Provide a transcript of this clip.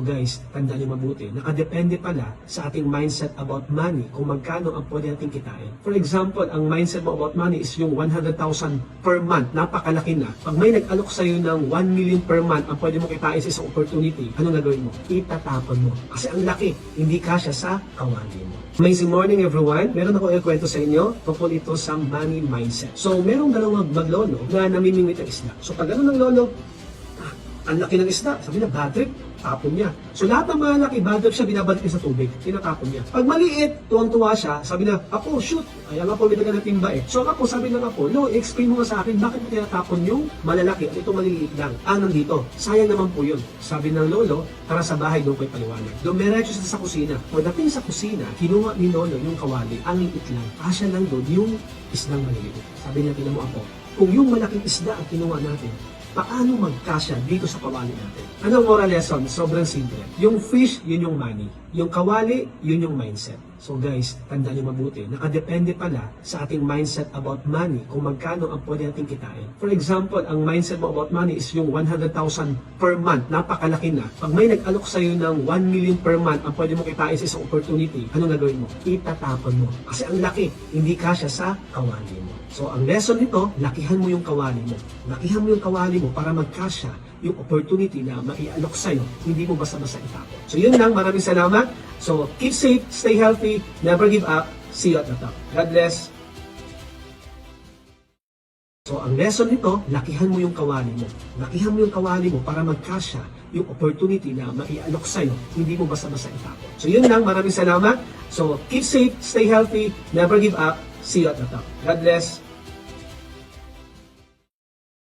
Guys, tandaan niyo mabuti, nakadepende pala sa ating mindset about money kung magkano ang pwede natin kitain. For example, ang mindset mo about money is yung 100,000 per month, napakalaki na. Pag may nag-alok sa'yo ng 1 million per month, ang pwede mo kitain sa isang opportunity, anong gagawin mo? Itatapon mo. Kasi ang laki, hindi kasya sa kawali mo. Amazing morning everyone. Meron ako ikwento sa inyo tungkol ito sa money mindset. So, merong dalawang maglolo na namimingwit ng isda. So, pag ano ng lolo, ang laki ng isda, sabi niya, bad trip, tapon niya. So lahat ng mga laki, bad trip siya, binabalik niya sa tubig, tinatapon niya. Pag maliit, tuwang-tuwa siya, sabi na, Apo, shoot, ay ang apo, may ng timba eh. So ako, sabi ng apo, no, explain mo sa akin, bakit tinatapon yung malalaki at ito maliliit lang? Ah, nandito, sayang naman po yun. Sabi ng lolo, tara sa bahay, doon ko'y paliwanag. Dumiretso siya sa kusina. Pagdating sa kusina, kinuha ni lolo yung kawali, ang liit lang. Kasya lang doon yung isdang maliliit. Sabi niya, tinan mo ako, kung yung malaking isda ang kinuha natin, paano magkasya dito sa kawali natin? Anong moral lesson? Sobrang simple. Yung fish, yun yung money. Yung kawali, yun yung mindset. So guys, tandaan niyo mabuti, nakadepende pala sa ating mindset about money kung magkano ang pwede natin kitain. For example, ang mindset mo about money is yung 100,000 per month, napakalaki na. Pag may nag-alok sa'yo ng 1 million per month, ang pwede mo kitain sa isang opportunity, anong gagawin mo? Itatapon mo. Kasi ang laki, hindi kasya sa kawali mo. So ang lesson nito, lakihan mo yung kawali mo. Lakihan mo yung kawali mo para magkasya yung opportunity na maialok sa'yo, hindi mo basta-basta itapon. So yun lang, maraming salamat. So keep safe, stay healthy, never give up. See you at the top. God bless. So ang lesson nito, lakihan mo yung kawali mo. Lakihan mo yung kawali mo para magkasya yung opportunity na maialok sa'yo, hindi mo basta-basta itapon. So yun lang, maraming salamat. So keep safe, stay healthy, never give up. See you at the top. God bless.